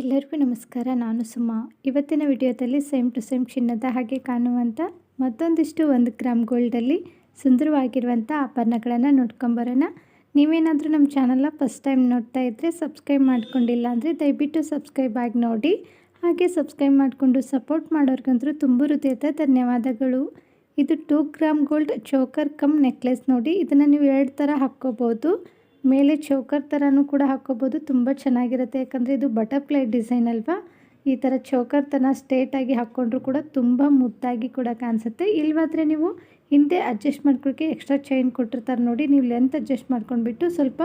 ಎಲ್ಲರಿಗೂ ನಮಸ್ಕಾರ. ನಾನು ಸುಮಾ. ಇವತ್ತಿನ ವಿಡಿಯೋದಲ್ಲಿ ಸೇಮ್ ಟು ಸೇಮ್ ಚಿನ್ನದ ಹಾಗೆ ಕಾಣುವಂಥ ಮತ್ತೊಂದಿಷ್ಟು ಒಂದು ಗ್ರಾಮ್ ಗೋಲ್ಡಲ್ಲಿ ಸುಂದರವಾಗಿರುವಂಥ ಆಭರಣಗಳನ್ನು ನೋಡ್ಕೊಂಬರೋಣ ನೀವೇನಾದರೂ ನಮ್ಮ ಚಾನಲ್ನ ಫಸ್ಟ್ ಟೈಮ್ ನೋಡ್ತಾ ಇದ್ದರೆ ಸಬ್ಸ್ಕ್ರೈಬ್ ಮಾಡ್ಕೊಂಡಿಲ್ಲ ಅಂದರೆ ದಯವಿಟ್ಟು ಸಬ್ಸ್ಕ್ರೈಬ್ ಆಗಿ ನೋಡಿ. ಹಾಗೆ ಸಬ್ಸ್ಕ್ರೈಬ್ ಮಾಡಿಕೊಂಡು ಸಪೋರ್ಟ್ ಮಾಡೋರ್ಗಂತೂ ತುಂಬ ಹೃದಯದ ಧನ್ಯವಾದಗಳು. ಇದು two gram gold choker cum necklace ನೋಡಿ. ಇದನ್ನು ನೀವು ಎರಡು ಥರ ಹಾಕ್ಕೋಬೋದು. ಮೇಲೆ ಚೌಕರ್ ಥರನೂ ಕೂಡ ಹಾಕ್ಕೋಬೋದು. ತುಂಬ ಚೆನ್ನಾಗಿರುತ್ತೆ. ಯಾಕಂದರೆ ಇದು ಬಟರ್ಫ್ಲೈ ಡಿಸೈನ್ ಅಲ್ವಾ? ಈ ಥರ ಚೌಕರ್ ಥರ ಸ್ಟ್ರೇಟಾಗಿ ಹಾಕ್ಕೊಂಡ್ರು ಕೂಡ ತುಂಬ ಮುದ್ದಾಗಿ ಕೂಡ ಕಾಣಿಸುತ್ತೆ. ಇಲ್ವಾದರೆ ನೀವು ಹಿಂದೆ ಅಡ್ಜಸ್ಟ್ ಮಾಡ್ಕೊಳ್ಳೋಕ್ಕೆ ಎಕ್ಸ್ಟ್ರಾ ಚೈನ್ ಕೊಟ್ಟಿರ್ತಾರೆ ನೋಡಿ. ನೀವು ಲೆಂತ್ ಅಡ್ಜಸ್ಟ್ ಮಾಡ್ಕೊಂಡ್ಬಿಟ್ಟು ಸ್ವಲ್ಪ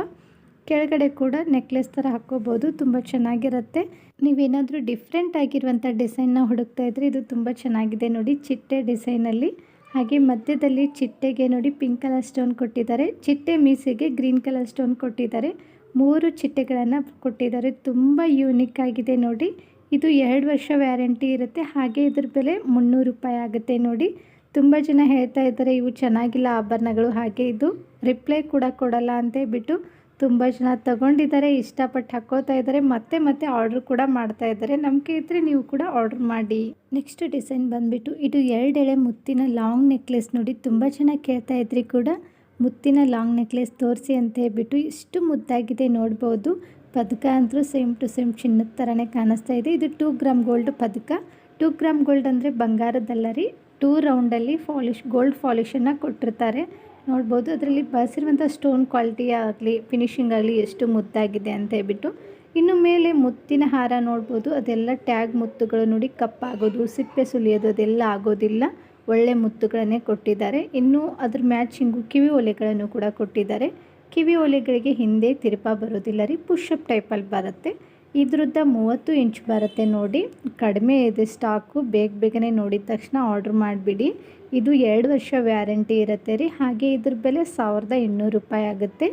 ಕೆಳಗಡೆ ಕೂಡ ನೆಕ್ಲೆಸ್ ಥರ ಹಾಕ್ಕೋಬೋದು. ತುಂಬ ಚೆನ್ನಾಗಿರುತ್ತೆ. ನೀವೇನಾದರೂ ಡಿಫ್ರೆಂಟ್ ಆಗಿರುವಂಥ ಡಿಸೈನ್ನ ಹುಡುಕ್ತಾ ಇದ್ರೆ ಇದು ತುಂಬ ಚೆನ್ನಾಗಿದೆ ನೋಡಿ ಚಿಟ್ಟೆ ಡಿಸೈನಲ್ಲಿ ಹಾಗೆ ಮಧ್ಯದಲ್ಲಿ ಚಿಟ್ಟೆಗೆ ನೋಡಿ ಪಿಂಕ್ ಕಲರ್ ಸ್ಟೋನ್ ಕೊಟ್ಟಿದ್ದಾರೆ. ಚಿಟ್ಟೆ ಮೀಸೆಗೆ ಗ್ರೀನ್ ಕಲರ್ ಸ್ಟೋನ್ ಕೊಟ್ಟಿದ್ದಾರೆ. ಮೂರು ಚಿಟ್ಟೆಗಳನ್ನು ಕೊಟ್ಟಿದ್ದಾರೆ. ತುಂಬ ಯೂನಿಕ್ ಆಗಿದೆ ನೋಡಿ. ಇದು ಎರಡು ವರ್ಷ ವ್ಯಾರಂಟಿ ಇರುತ್ತೆ. ಹಾಗೆ ಇದ್ರ ಬೆಲೆ ಮುನ್ನೂರು ರೂಪಾಯಿ ಆಗುತ್ತೆ ನೋಡಿ. ತುಂಬ ಜನ ಹೇಳ್ತಾ ಇದ್ದಾರೆ, ಇವು ಚೆನ್ನಾಗಿಲ್ಲ ಆಭರಣಗಳು ಹಾಗೆ ಇದು. ರಿಪ್ಲೈ ಕೂಡ ಕೊಡಲ್ಲ ಅಂತ ಹೇಳ್ಬಿಟ್ಟು ತುಂಬ ಜನ ತಗೊಂಡಿದ್ದಾರೆ, ಇಷ್ಟಪಟ್ಟು ಹಾಕೋತಾ ಇದ್ದಾರೆ, ಮತ್ತೆ ಮತ್ತೆ ಆರ್ಡ್ರ್ ಕೂಡ ಮಾಡ್ತಾ ಇದ್ದಾರೆ. ನಂಬಿಕೆ ಇದ್ದರೆ ನೀವು ಕೂಡ ಆರ್ಡ್ರ್ ಮಾಡಿ. ನೆಕ್ಸ್ಟ್ ಡಿಸೈನ್ ಬಂದ್ಬಿಟ್ಟು ಇದು ಎರಡೆಳೆ ಮುತ್ತಿನ ಲಾಂಗ್ ನೆಕ್ಲೆಸ್ ನೋಡಿ ತುಂಬ ಜನ ಕೇಳ್ತಾ ಇದ್ರಿ ಕೂಡ. ಮುತ್ತಿನ ಲಾಂಗ್ ನೆಕ್ಲೆಸ್ ತೋರಿಸಿ ಅಂತ ಹೇಳ್ಬಿಟ್ಟು ಇಷ್ಟು ಮುದ್ದಾಗಿದೆ ನೋಡ್ಬೋದು. ಪದಕ ಅಂತೂ ಸೇಮ್ ಟು ಸೇಮ್ ಚಿನ್ನದ ಥರನೇ ಕಾಣಿಸ್ತಾ ಇದೆ. ಇದು ಟೂ ಗ್ರಾಮ್ ಗೋಲ್ಡ್ ಪದಕ. ಟೂ ಗ್ರಾಮ್ ಗೋಲ್ಡ್ ಅಂದರೆ ಬಂಗಾರದಲ್ಲ ರೀ. ಟೂ ರೌಂಡಲ್ಲಿ ಫಾಲಿಶ್ ಗೋಲ್ಡ್ ಫಾಲಿಶನ್ನು ಕೊಟ್ಟಿರ್ತಾರೆ. ನೋಡ್ಬೋದು. ಅದರಲ್ಲಿ ಬಳಸಿರುವಂಥ ಸ್ಟೋನ್ ಕ್ವಾಲಿಟಿ ಆಗಲಿ ಫಿನಿಶಿಂಗ್ ಆಗಲಿ ಎಷ್ಟು ಮುದ್ದಾಗಿದೆ ಅಂತ ಹೇಳ್ಬಿಟ್ಟು, ಇನ್ನು ಮೇಲೆ ಮುತ್ತಿನ ಹಾರ ನೋಡ್ಬೋದು. ಅದೆಲ್ಲ ಟ್ಯಾಗ್ ಮುತ್ತುಗಳು ನೋಡಿ, ಕಪ್ಪಾಗೋದು, ಸಿಪ್ಪೆ ಸುಲಿಯೋದು, ಅದೆಲ್ಲ ಆಗೋದಿಲ್ಲ. ಒಳ್ಳೆ ಮುತ್ತುಗಳನ್ನೇ ಕೊಟ್ಟಿದ್ದಾರೆ. ಇನ್ನು ಅದ್ರ ಮ್ಯಾಚಿಂಗು ಕಿವಿ ಒಲೆಗಳನ್ನು ಕೂಡ ಕೊಟ್ಟಿದ್ದಾರೆ. ಕಿವಿ ಒಲೆಗಳಿಗೆ ಹಿಂದೆ ತಿರುಪ ಬರೋದಿಲ್ಲ ರೀ ಪುಷಪ್ ಟೈಪಲ್ಲಿ ಬರುತ್ತೆ. ಇದ್ರದ್ದು ಮೂವತ್ತು ಇಂಚ್ ಬರುತ್ತೆ ನೋಡಿ. ಕಡಿಮೆ ಇದೆ ಸ್ಟಾಕು. ಬೇಗ ಬೇಗನೆ ನೋಡಿದ ತಕ್ಷಣ ಆರ್ಡ್ರ್ ಮಾಡಿಬಿಡಿ. ಇದು ಎರಡು ವರ್ಷ ವ್ಯಾರಂಟಿ ಇರುತ್ತೆ ರೀ. ಹಾಗೆ ಇದ್ರ ಬೆಲೆ ಸಾವಿರದ ಇನ್ನೂರು ರೂಪಾಯಿ ಆಗುತ್ತೆ.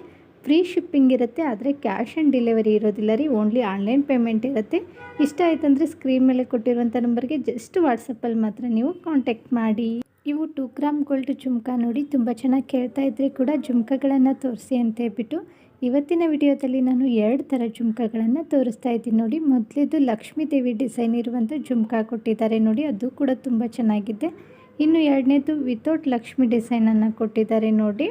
ಫ್ರೀ ಶಿಪ್ಪಿಂಗ್ ಇರುತ್ತೆ, ಆದರೆ ಕ್ಯಾಶ್ ಆನ್ ಡೆಲಿವರಿ ಇರೋದಿಲ್ಲ ರೀ. ಓನ್ಲಿ ಆನ್ಲೈನ್ ಪೇಮೆಂಟ್ ಇರುತ್ತೆ. ಇಷ್ಟ ಆಯ್ತಂದರೆ ಸ್ಕ್ರೀನ್ ಮೇಲೆ ಕೊಟ್ಟಿರುವಂಥ ನಂಬರ್ಗೆ ಜಸ್ಟ್ ವಾಟ್ಸಪ್ಪಲ್ಲಿ ಮಾತ್ರ ನೀವು ಕಾಂಟ್ಯಾಕ್ಟ್ ಮಾಡಿ. ಇವು ಟೂ ಗ್ರಾಮ್ ಗೋಲ್ಡ್ ಜುಮ್ಕಾ ನೋಡಿ. ತುಂಬ ಚೆನ್ನಾಗಿ ಕೇಳ್ತಾ ಇದ್ರಿ ಕೂಡ. ಜುಮ್ಕಾಗಳನ್ನು ತೋರಿಸಿ ಅಂತ ಹೇಳ್ಬಿಟ್ಟು. ಇವತ್ತಿನ ವಿಡಿಯೋದಲ್ಲಿ ನಾನು ಎರಡು ಥರ ಜುಮ್ಕಾಗಳನ್ನು ತೋರಿಸ್ತಾ ಇದ್ದೀನಿ ನೋಡಿ. ಮೊದಲಿದ್ದು ಲಕ್ಷ್ಮೀ ದೇವಿ ಡಿಸೈನ್ ಇರುವಂಥ ಜುಮ್ಕಾ ಕೊಟ್ಟಿದ್ದಾರೆ ನೋಡಿ. ಅದು ಕೂಡ ತುಂಬ ಚೆನ್ನಾಗಿದೆ. ಇನ್ನು ಎರಡನೇದು ವಿತೌಟ್ ಲಕ್ಷ್ಮಿ ಡಿಸೈನನ್ನು ಕೊಟ್ಟಿದ್ದಾರೆ ನೋಡಿ.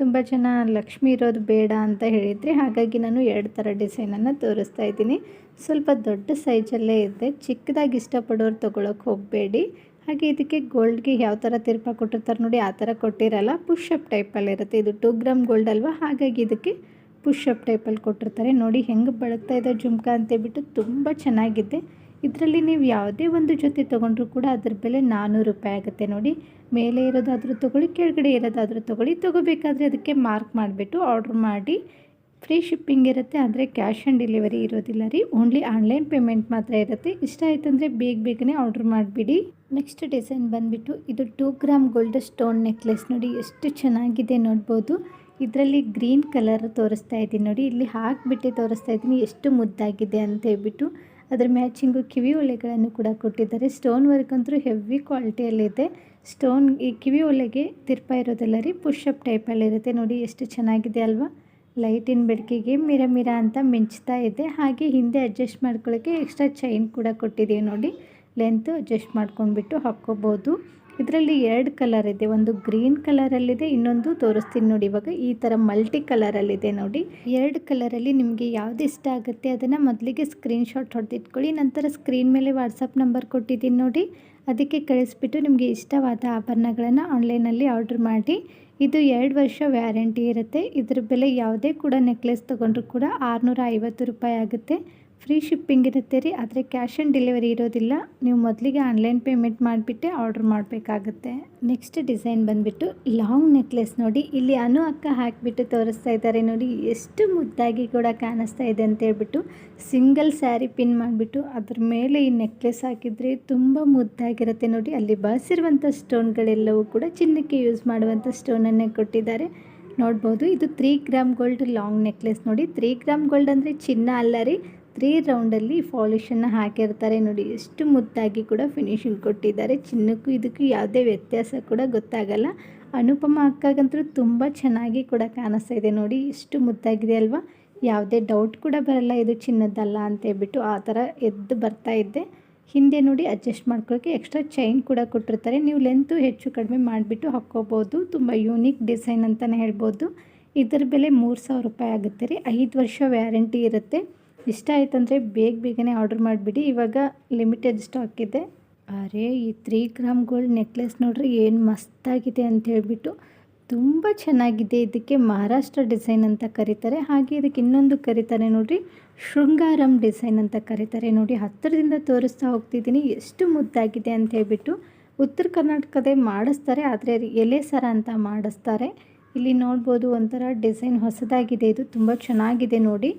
ತುಂಬ ಜನ ಲಕ್ಷ್ಮಿ ಇರೋದು ಬೇಡ ಅಂತ ಹೇಳಿದರೆ ಹಾಗಾಗಿ ನಾನು ಎರಡು ಥರ ಡಿಸೈನನ್ನು ತೋರಿಸ್ತಾ ಇದ್ದೀನಿ. ಸ್ವಲ್ಪ ದೊಡ್ಡ ಸೈಜಲ್ಲೇ ಇದೆ. ಚಿಕ್ಕದಾಗಿ ಇಷ್ಟಪಡೋರು ತೊಗೊಳಕ್ಕೆ ಹೋಗಬೇಡಿ. ಹಾಗೆ ಇದಕ್ಕೆ ಗೋಲ್ಡ್ಗೆ ಯಾವ ಥರ ತಿರುಪ ಕೊಟ್ಟಿರ್ತಾರೆ ನೋಡಿ, ಆ ಥರ ಕೊಟ್ಟಿರಲ್ಲ. ಪುಷಪ್ ಟೈಪಲ್ಲಿರುತ್ತೆ. ಇದು ಟೂ ಗ್ರಾಮ್ ಗೋಲ್ಡ್ ಅಲ್ವಾ? ಹಾಗಾಗಿ ಇದಕ್ಕೆ ಪುಷಪ್ ಟೈಪಲ್ಲಿ ಕೊಟ್ಟಿರ್ತಾರೆ. ನೋಡಿ ಹೆಂಗೆ ಬಳಕ್ತಾ ಇದೆ ಜುಮ್ಕಾ ಅಂತೇಳ್ಬಿಟ್ಟು ತುಂಬ ಚೆನ್ನಾಗಿದೆ. ಇದರಲ್ಲಿ ನೀವು ಯಾವುದೇ ಒಂದು ಜೊತೆ ತೊಗೊಂಡ್ರೂ ಕೂಡ ಅದ್ರ ಬೆಲೆ ನಾನ್ನೂರು ರೂಪಾಯಿ ಆಗುತ್ತೆ ನೋಡಿ. ಮೇಲೆ ಇರೋದಾದರೂ ತೊಗೊಳ್ಳಿ, ಕೆಳಗಡೆ ಇರೋದಾದರೂ ತೊಗೊಳ್ಳಿ. ತೊಗೋಬೇಕಾದ್ರೆ ಅದಕ್ಕೆ ಮಾರ್ಕ್ ಮಾಡಿಬಿಟ್ಟು ಆರ್ಡ್ರ್ ಮಾಡಿ. ಫ್ರೀ ಶಿಪ್ಪಿಂಗ್ ಇರುತ್ತೆ ಅಂದರೆ ಕ್ಯಾಶ್ ಆನ್ ಡೆಲಿವರಿ ಇರೋದಿಲ್ಲ ರೀ. ಓನ್ಲಿ ಆನ್ಲೈನ್ ಪೇಮೆಂಟ್ ಮಾತ್ರ ಇರುತ್ತೆ. ಇಷ್ಟ ಆಯ್ತಂದರೆ ಬೇಗ ಬೇಗನೆ ಆರ್ಡ್ರ್ ಮಾಡಿಬಿಡಿ. ನೆಕ್ಸ್ಟ್ ಡಿಸೈನ್ ಬಂದುಬಿಟ್ಟು ಇದು two gram gold stone necklace ನೋಡಿ. ಎಷ್ಟು ಚೆನ್ನಾಗಿದೆ ನೋಡ್ಬೋದು. ಇದರಲ್ಲಿ ಗ್ರೀನ್ ಕಲರ್ ತೋರಿಸ್ತಾ ಇದ್ದೀನಿ ನೋಡಿ. ಇಲ್ಲಿ ಹಾಕಿಬಿಟ್ಟು ತೋರಿಸ್ತಾ ಇದ್ದೀನಿ. ಎಷ್ಟು ಮುದ್ದಾಗಿದೆ ಅಂತ ಹೇಳ್ಬಿಟ್ಟು. ಅದರ ಮ್ಯಾಚಿಂಗು ಕಿವಿ ಒಲೆಗಳನ್ನು ಕೂಡ ಕೊಟ್ಟಿದ್ದಾರೆ. ಸ್ಟೋನ್ ವರ್ಕ್ ಅಂತೂ ಹೆವಿ ಕ್ವಾಲಿಟಿಯಲ್ಲಿದೆ ಸ್ಟೋನ್ ಈ ಕಿವಿ ಒಲೆಗೆ ತಿರ್ಪ ಇರೋದಲ್ಲ ರೀ ಪುಷಪ್ ಟೈಪಲ್ಲಿರುತ್ತೆ ನೋಡಿ ಎಷ್ಟು ಚೆನ್ನಾಗಿದೆ ಅಲ್ವಾ. ಲೈಟಿನ ಬೆಳಕಿಗೆ ಮಿರ ಮಿರ ಅಂತ ಮಿಂಚ್ತಾ ಇದೆ. ಹಾಗೆ ಹಿಂದೆ ಅಡ್ಜಸ್ಟ್ ಮಾಡ್ಕೊಳ್ಳೋಕ್ಕೆ ಎಕ್ಸ್ಟ್ರಾ ಚೈನ್ ಕೂಡ ಕೊಟ್ಟಿದ್ದೀವಿ ನೋಡಿ. ಲೆಂತ್ ಅಡ್ಜಸ್ಟ್ ಮಾಡ್ಕೊಂಡ್ಬಿಟ್ಟು ಹಾಕ್ಕೋಬೋದು. ಇದರಲ್ಲಿ ಎರಡು ಕಲರ್ ಇದೆ. ಒಂದು ಗ್ರೀನ್ ಕಲರ್ ಕಲರಲ್ಲಿದೆ ಇನ್ನೊಂದು ತೋರಿಸ್ತೀನಿ ನೋಡಿ ಇವಾಗ. ಈ ತರ ಮಲ್ಟಿ ಕಲರ್ ಅಲ್ಲಿ ಇದೆ ನೋಡಿ. ಎರಡು ಕಲರ್ ಅಲ್ಲಿ ನಿಮಗೆ ಯಾವ್ದು ಇಷ್ಟ ಆಗುತ್ತೆ ಅದನ್ನ ಮೊದಲಿಗೆ ಸ್ಕ್ರೀನ್ ಶಾಟ್ ಹೊಡೆದಿಟ್ಕೊಳ್ಳಿ. ನಂತರ ಸ್ಕ್ರೀನ್ ಮೇಲೆ ವಾಟ್ಸಪ್ ನಂಬರ್ ಕೊಟ್ಟಿದ್ದೀನಿ ನೋಡಿ. ಅದಕ್ಕೆ ಕಳಿಸ್ಬಿಟ್ಟು ನಿಮಗೆ ಇಷ್ಟವಾದ ಆಭರಣಗಳನ್ನು ಆನ್ಲೈನಲ್ಲಿ ಆರ್ಡರ್ ಮಾಡಿ. ಇದು ಎರಡು ವರ್ಷ ವ್ಯಾರಂಟಿ ಇರುತ್ತೆ. ಇದ್ರ ಬೆಲೆ ಯಾವುದೇ ಕೂಡ ನೆಕ್ಲೆಸ್ ತಗೊಂಡ್ರು ಕೂಡ ಆರುನೂರ ಐವತ್ತು ರೂಪಾಯಿ ಆಗುತ್ತೆ. ಫ್ರೀ ಶಿಪ್ಪಿಂಗ್ ಇರುತ್ತೆ ರೀ, ಆದರೆ ಕ್ಯಾಶ್ ಆನ್ ಡೆಲಿವರಿ ಇರೋದಿಲ್ಲ. ನೀವು ಮೊದಲಿಗೆ ಆನ್ಲೈನ್ ಪೇಮೆಂಟ್ ಮಾಡಿಬಿಟ್ಟೆ ಆರ್ಡ್ರ್ ಮಾಡಬೇಕಾಗುತ್ತೆ. ನೆಕ್ಸ್ಟ್ ಡಿಸೈನ್ ಬಂದುಬಿಟ್ಟು ಲಾಂಗ್ ನೆಕ್ಲೆಸ್ ನೋಡಿ, ಇಲ್ಲಿ ಅನು ಅಕ್ಕ ಹಾಕಿಬಿಟ್ಟು ತೋರಿಸ್ತಾ ಇದ್ದಾರೆ ನೋಡಿ, ಎಷ್ಟು ಮುದ್ದಾಗಿ ಕೂಡ ಕಾಣಿಸ್ತಾ ಇದೆ ಅಂತ ಹೇಳ್ಬಿಟ್ಟು ಸಿಂಗಲ್ ಸ್ಯಾರಿ ಪಿನ್ ಮಾಡಿಬಿಟ್ಟು ಅದ್ರ ಮೇಲೆ ಈ ನೆಕ್ಲೆಸ್ ಹಾಕಿದರೆ ತುಂಬ ಮುದ್ದಾಗಿರುತ್ತೆ ನೋಡಿ. ಅಲ್ಲಿ ಬಳಸಿರುವಂಥ ಸ್ಟೋನ್ಗಳೆಲ್ಲವೂ ಕೂಡ ಚಿನ್ನಕ್ಕೆ ಯೂಸ್ ಮಾಡುವಂಥ ಸ್ಟೋನನ್ನೇ ಕೊಟ್ಟಿದ್ದಾರೆ. ನೋಡ್ಬೋದು, ಇದು three gram gold long necklace ನೋಡಿ. ತ್ರೀ ಗ್ರಾಮ್ ಗೋಲ್ಡ್ ಅಂದರೆ ಚಿನ್ನ ಅಲ್ಲ ರೀ ತ್ರೀ ರೌಂಡಲ್ಲಿ ಫಾಲಿಷನ್ನು ಹಾಕಿರ್ತಾರೆ ನೋಡಿ. ಎಷ್ಟು ಮುದ್ದಾಗಿ ಕೂಡ ಫಿನಿಶಿಂಗ್ ಕೊಟ್ಟಿದ್ದಾರೆ. ಚಿನ್ನಕ್ಕೂ ಇದಕ್ಕೂ ಯಾವುದೇ ವ್ಯತ್ಯಾಸ ಕೂಡ ಗೊತ್ತಾಗಲ್ಲ. ಅನುಪಮ ಅಕ್ಕಗಂತೂ ತುಂಬ ಚೆನ್ನಾಗಿ ಕೂಡ ಕಾಣಿಸ್ತಾ ಇದೆ ನೋಡಿ. ಎಷ್ಟು ಮುದ್ದಾಗಿದೆ ಅಲ್ವಾ? ಯಾವುದೇ ಡೌಟ್ ಕೂಡ ಬರಲ್ಲ ಇದು ಚಿನ್ನದ್ದಲ್ಲ ಅಂತ ಹೇಳ್ಬಿಟ್ಟು ಆ ಥರ ಎದ್ದು ಬರ್ತಾ ಇದ್ದೆ ಹಿಂದೆ ನೋಡಿ ಅಡ್ಜಸ್ಟ್ ಮಾಡ್ಕೊಳ್ಳೋಕ್ಕೆ ಎಕ್ಸ್ಟ್ರಾ ಚೈನ್ ಕೂಡ ಕೊಟ್ಟಿರ್ತಾರೆ. ನೀವು ಲೆಂತು ಹೆಚ್ಚು ಕಡಿಮೆ ಮಾಡಿಬಿಟ್ಟು ಹಾಕ್ಕೋಬೋದು. ತುಂಬ ಯೂನಿಕ್ ಡಿಸೈನ್ ಅಂತಲೇ ಹೇಳ್ಬೋದು. ಇದರ ಬೆಲೆ ಮೂರು ಸಾವಿರ ರೂಪಾಯಿ ಆಗುತ್ತೆ ರೀ. ಐದು ವರ್ಷ ವ್ಯಾರಂಟಿ ಇರುತ್ತೆ. ಇಷ್ಟ ಆಯ್ತಂದರೆ ಬೇಗ ಬೇಗನೆ ಆರ್ಡರ್ ಮಾಡಿಬಿಡಿ. ಇವಾಗ ಲಿಮಿಟೆಡ್ ಸ್ಟಾಕ್ ಇದೆ. ಅರೆ, ಈ ತ್ರೀ ಗ್ರಾಮ್ ಗೋಲ್ಡ್ ನೆಕ್ಲೆಸ್ ನೋಡ್ರಿ ಏನು ಮಸ್ತಾಗಿದೆ ಅಂತ ಹೇಳ್ಬಿಟ್ಟು ತುಂಬ ಚೆನ್ನಾಗಿದೆ. ಇದಕ್ಕೆ ಮಹಾರಾಷ್ಟ್ರ ಡಿಸೈನ್ ಅಂತ ಕರೀತಾರೆ. ಹಾಗೆ ಇದಕ್ಕೆ ಇನ್ನೊಂದು ಕರೀತಾರೆ ನೋಡಿರಿ, ಶೃಂಗಾರಂ ಡಿಸೈನ್ ಅಂತ ಕರೀತಾರೆ ನೋಡಿ ಹತ್ತಿರದಿಂದ ತೋರಿಸ್ತಾ ಹೋಗ್ತಿದ್ದೀನಿ. ಎಷ್ಟು ಮುದ್ದಾಗಿದೆ ಅಂತ ಹೇಳ್ಬಿಟ್ಟು ಉತ್ತರ ಕರ್ನಾಟಕದೇ ಮಾಡಿಸ್ತಾರೆ. ಆದರೆ ಎಲೆ ಸರ ಅಂತ ಮಾಡಿಸ್ತಾರೆ. ಇಲ್ಲಿ ನೋಡ್ಬೋದು ಒಂಥರ ಡಿಸೈನ್ ಹೊಸದಾಗಿದೆ. ಇದು ತುಂಬ ಚೆನ್ನಾಗಿದೆ ನೋಡಿ.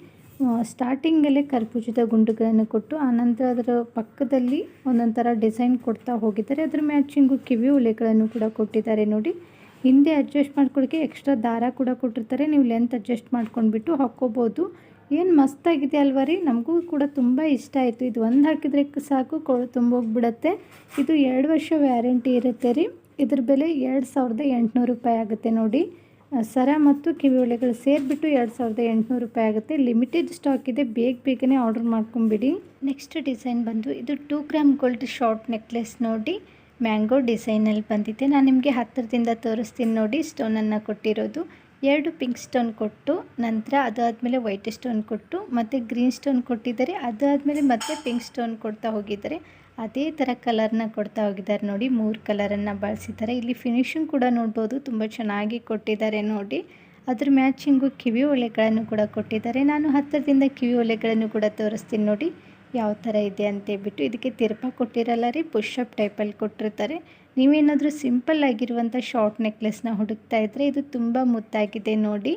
ಸ್ಟಾರ್ಟಿಂಗಲ್ಲೇ ಕರ್ಪೂಜದ ಗುಂಡುಗಳನ್ನು ಕೊಟ್ಟು ಆನಂತರ ಅದರ ಪಕ್ಕದಲ್ಲಿ ಒಂದೊಂದು ಥರ ಡಿಸೈನ್ ಕೊಡ್ತಾ ಹೋಗಿದ್ದಾರೆ. ಅದರ ಮ್ಯಾಚಿಂಗು ಕಿವಿ ಉಲೆಗಳನ್ನು ಕೂಡ ಕೊಟ್ಟಿದ್ದಾರೆ ನೋಡಿ. ಹಿಂದೆ ಅಡ್ಜಸ್ಟ್ ಮಾಡ್ಕೊಳ್ಳೋಕ್ಕೆ ಎಕ್ಸ್ಟ್ರಾ ದಾರ ಕೂಡ ಕೊಟ್ಟಿರ್ತಾರೆ. ನೀವು ಲೆಂತ್ ಅಡ್ಜಸ್ಟ್ ಮಾಡ್ಕೊಂಡ್ಬಿಟ್ಟು ಹಾಕ್ಕೋಬೋದು. ಏನು ಮಸ್ತಾಗಿದೆ ಅಲ್ವಾ ರೀ? ನಮಗೂ ಕೂಡ ತುಂಬ ಇಷ್ಟ ಆಯಿತು. ಇದು ಒಂದು ಹಾಕಿದ್ರೆ ಸಾಕು ಕೊಳು ತುಂಬೋಗ್ಬಿಡತ್ತೆ. ಇದು ಎರಡು ವರ್ಷ ವ್ಯಾರಂಟಿ ಇರುತ್ತೆ ರೀ. ಇದ್ರ ಬೆಲೆ ಎರಡು ಸಾವಿರದ ಎಂಟುನೂರು ರೂಪಾಯಿ ಆಗುತ್ತೆ ನೋಡಿ. ಸರ ಮತ್ತು ಕಿವಿ ಒಲೆಗಳು ಸೇರಿಬಿಟ್ಟು ಎರಡು ಸಾವಿರದ ಎಂಟುನೂರು ರೂಪಾಯಿ ಆಗುತ್ತೆ. ಲಿಮಿಟೆಡ್ ಸ್ಟಾಕ್ ಇದೆ. ಬೇಗ ಬೇಗನೆ ಆರ್ಡರ್ ಮಾಡ್ಕೊಂಬಿಡಿ. ನೆಕ್ಸ್ಟ್ ಡಿಸೈನ್ ಬಂದು ಇದು two gram gold short necklace ನೋಡಿ. ಮ್ಯಾಂಗೋ ಡಿಸೈನಲ್ಲಿ ಬಂದಿದೆ. ನಾನು ನಿಮಗೆ ಹತ್ತಿರದಿಂದ ತೋರಿಸ್ತೀನಿ ನೋಡಿ. ಸ್ಟೋನನ್ನು ಕೊಟ್ಟಿರೋದು. ಎರಡು ಪಿಂಕ್ ಸ್ಟೋನ್ ಕೊಟ್ಟು, ನಂತರ ಅದಾದಮೇಲೆ ವೈಟ್ ಸ್ಟೋನ್ ಕೊಟ್ಟು, ಮತ್ತು ಗ್ರೀನ್ ಸ್ಟೋನ್ ಕೊಟ್ಟಿದ್ದಾರೆ. ಅದಾದಮೇಲೆ ಮತ್ತೆ ಪಿಂಕ್ ಸ್ಟೋನ್ ಕೊಡ್ತಾ ಹೋಗಿದ್ದಾರೆ. ಅದೇ ಥರ ಕಲರ್ನ ಕೊಡ್ತಾ ಹೋಗಿದ್ದಾರೆ ನೋಡಿ. ಮೂರು ಕಲರನ್ನು ಬಳಸಿದ್ದಾರೆ. ಇಲ್ಲಿ ಫಿನಿಶಿಂಗ್ ಕೂಡ ನೋಡ್ಬೋದು. ತುಂಬ ಚೆನ್ನಾಗಿ ಕೊಟ್ಟಿದ್ದಾರೆ ನೋಡಿ. ಅದ್ರ ಮ್ಯಾಚಿಂಗು ಕಿವಿ ಒಲೆಗಳನ್ನು ಕೂಡ ಕೊಟ್ಟಿದ್ದಾರೆ. ನಾನು ಹತ್ತಿರದಿಂದ ಕಿವಿ ಒಲೆಗಳನ್ನು ಕೂಡ ತೋರಿಸ್ತೀನಿ ನೋಡಿ. ಯಾವ ಥರ ಇದೆ ಅಂತೇಳ್ಬಿಟ್ಟು ಇದಕ್ಕೆ ತಿರುಪ ಕೊಟ್ಟಿರಲ್ಲ ರೀ ಪುಷಪ್ ಟೈಪಲ್ಲಿ ಕೊಟ್ಟಿರ್ತಾರೆ. ನೀವೇನಾದರೂ ಸಿಂಪಲ್ ಆಗಿರುವಂಥ ಶಾರ್ಟ್ ನೆಕ್ಲೆಸ್ನ ಹುಡುಕ್ತಾ ಇದ್ದರೆ ಇದು ತುಂಬ ಮುದ್ದಾಗಿದೆ ನೋಡಿ.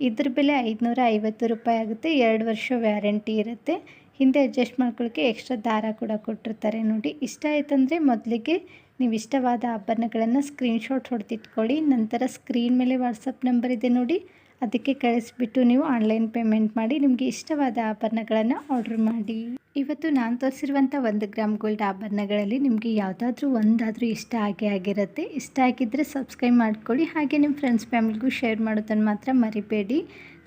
ಇದ್ರ ಬೆಲೆ ಐದುನೂರ ಐವತ್ತು ರೂಪಾಯಿ ಆಗುತ್ತೆ. ಎರಡು ವರ್ಷ ವ್ಯಾರಂಟಿ ಇರುತ್ತೆ. ಹಿಂದೆ ಅಡ್ಜಸ್ಟ್ ಮಾಡ್ಕೊಳ್ಳೋಕ್ಕೆ ಎಕ್ಸ್ಟ್ರಾ ದಾರ ಕೂಡ ಕೊಟ್ಟಿರ್ತಾರೆ ನೋಡಿ. ಇಷ್ಟ ಆಯ್ತಂದರೆ ಮೊದಲಿಗೆ ನೀವು ಇಷ್ಟವಾದ ಆಭರಣಗಳನ್ನು ಸ್ಕ್ರೀನ್ಶಾಟ್ ಹೊಡೆದಿಟ್ಕೊಳ್ಳಿ. ನಂತರ ಸ್ಕ್ರೀನ್ ಮೇಲೆ ವಾಟ್ಸಪ್ ನಂಬರ್ ಇದೆ ನೋಡಿ. ಅದಕ್ಕೆ ಕಳಿಸ್ಬಿಟ್ಟು ನೀವು ಆನ್ಲೈನ್ ಪೇಮೆಂಟ್ ಮಾಡಿ ನಿಮಗೆ ಇಷ್ಟವಾದ ಆಭರಣಗಳನ್ನು ಆರ್ಡ್ರ್ ಮಾಡಿ. ಇವತ್ತು ನಾನು ತೋರಿಸಿರುವಂಥ ಒಂದು ಗ್ರಾಮ್ ಗೋಲ್ಡ್ ಆಭರಣಗಳಲ್ಲಿ ನಿಮಗೆ ಯಾವುದಾದ್ರೂ ಒಂದಾದರೂ ಇಷ್ಟ ಆಗೇ ಆಗಿರುತ್ತೆ. ಇಷ್ಟ ಆಗಿದ್ದರೆ ಸಬ್ಸ್ಕ್ರೈಬ್ ಮಾಡ್ಕೊಳ್ಳಿ. ಹಾಗೆ ನಿಮ್ಮ ಫ್ರೆಂಡ್ಸ್ ಫ್ಯಾಮಿಲಿಗೂ ಶೇರ್ ಮಾಡೋದನ್ನು ಮಾತ್ರ ಮರಿಬೇಡಿ.